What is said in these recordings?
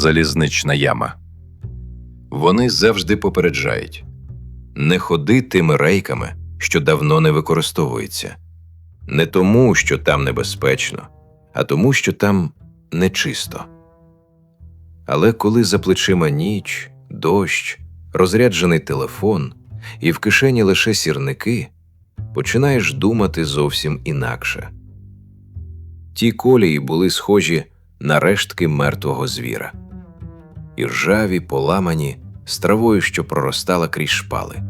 залізнична яма. Вони завжди попереджають не ходи тими рейками, що давно не використовуються. Не тому, що там небезпечно, а тому, що там нечисто. Але коли за плечима ніч, дощ, розряджений телефон і в кишені лише сірники, починаєш думати зовсім інакше. Ті колії були схожі на рештки мертвого звіра, і ржаві, поламані, з травою, що проростала крізь шпали.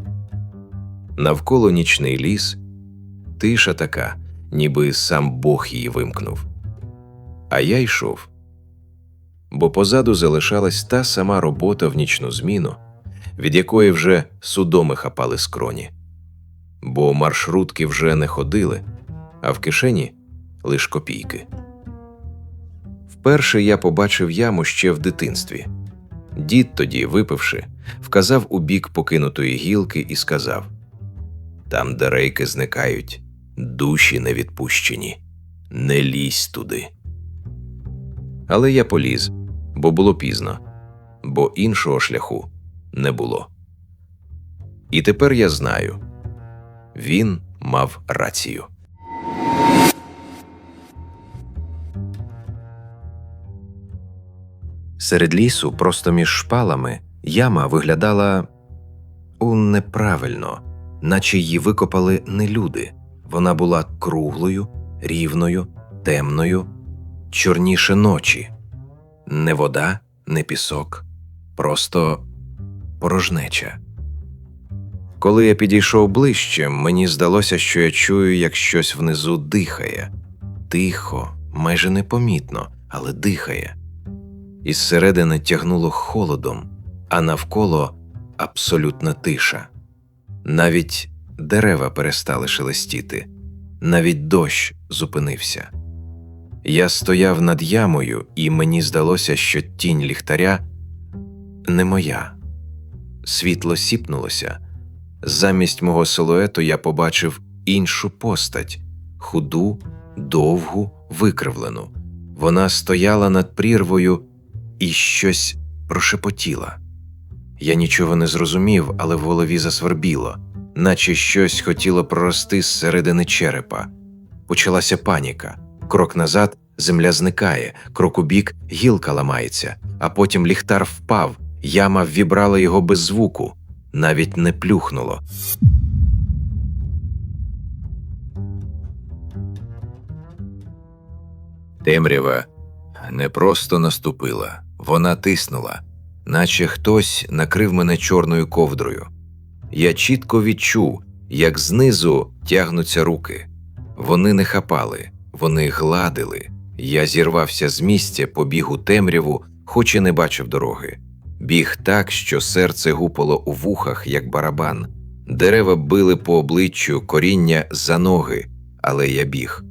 Навколо нічний ліс, тиша така, ніби сам Бог її вимкнув. А я йшов, бо позаду залишалась та сама робота в нічну зміну, від якої вже судоми хапали скроні, бо маршрутки вже не ходили, а в кишені лиш копійки. Вперше я побачив яму ще в дитинстві. Дід тоді, випивши, вказав у бік покинутої гілки і сказав: Там, де рейки зникають, душі не відпущені, не лізь туди. Але я поліз, бо було пізно, бо іншого шляху не було. І тепер я знаю він мав рацію. Серед лісу, просто між шпалами, яма виглядала неправильно, наче її викопали не люди. Вона була круглою, рівною, темною, чорніше ночі. Не вода, не пісок, просто порожнеча. Коли я підійшов ближче, мені здалося, що я чую, як щось внизу дихає. Тихо, майже непомітно, але дихає. Із середини тягнуло холодом, а навколо абсолютна тиша. Навіть дерева перестали шелестіти, навіть дощ зупинився. Я стояв над ямою, і мені здалося, що тінь ліхтаря не моя. Світло сіпнулося. Замість мого силуету я побачив іншу постать худу, довгу, викривлену. Вона стояла над прірвою і щось прошепотіла. Я нічого не зрозумів, але в голові засвербіло, наче щось хотіло прорости з середини черепа. Почалася паніка. Крок назад земля зникає, крок у бік гілка ламається, а потім ліхтар впав, яма ввібрала його без звуку, навіть не плюхнуло. Темрява не просто наступила, вона тиснула, наче хтось накрив мене чорною ковдрою. Я чітко відчув, як знизу тягнуться руки. Вони не хапали, вони гладили. Я зірвався з місця, побіг у темряву, хоч і не бачив дороги. Біг так, що серце гупало у вухах, як барабан. Дерева били по обличчю коріння за ноги, але я біг.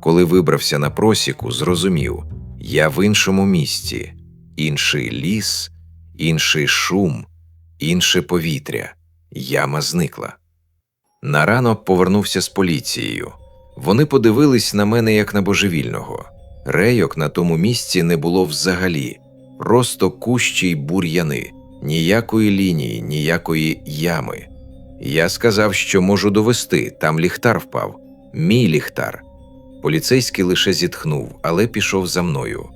Коли вибрався на просіку, зрозумів я в іншому місці, інший ліс, інший шум, інше повітря. Яма зникла. На ранок повернувся з поліцією. Вони подивились на мене як на божевільного. Рейок на тому місці не було взагалі, просто кущі й бур'яни, ніякої лінії, ніякої ями. Я сказав, що можу довести, там ліхтар впав, мій ліхтар. Поліцейський лише зітхнув, але пішов за мною.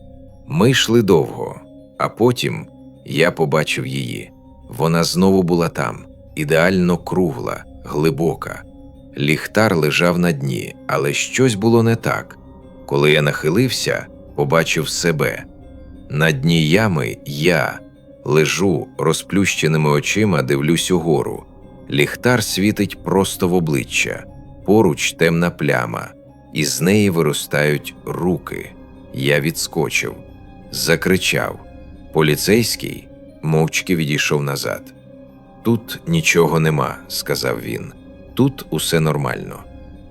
Ми йшли довго, а потім я побачив її. Вона знову була там, ідеально кругла, глибока. Ліхтар лежав на дні, але щось було не так. Коли я нахилився, побачив себе. На дні ями я лежу розплющеними очима, дивлюсь угору. Ліхтар світить просто в обличчя, поруч темна пляма, із неї виростають руки. Я відскочив, закричав. Поліцейський мовчки відійшов назад. Тут нічого нема, сказав він. Тут усе нормально.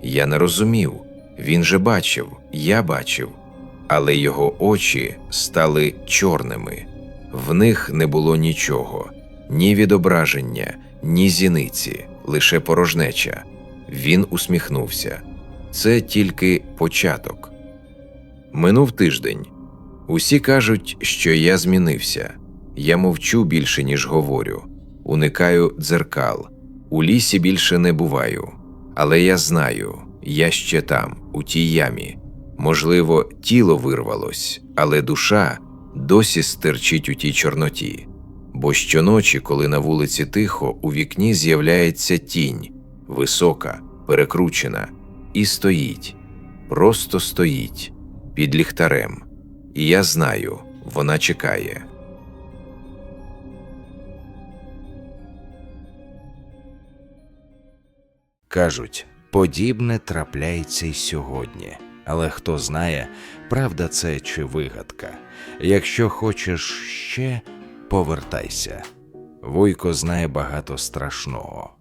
Я не розумів. Він же бачив, я бачив, але його очі стали чорними. В них не було нічого, ні відображення, ні зіниці, лише порожнеча. Він усміхнувся. Це тільки початок. Минув тиждень. Усі кажуть, що я змінився. Я мовчу більше, ніж говорю, уникаю дзеркал, у лісі більше не буваю. Але я знаю, я ще там, у тій ямі. Можливо, тіло вирвалось, але душа досі стерчить у тій чорноті. Бо щоночі, коли на вулиці тихо, у вікні з'являється тінь, висока, перекручена, і стоїть, просто стоїть під ліхтарем. І я знаю, вона чекає. Кажуть, подібне трапляється й сьогодні. Але хто знає, правда це чи вигадка. Якщо хочеш ще, повертайся. Вуйко знає багато страшного.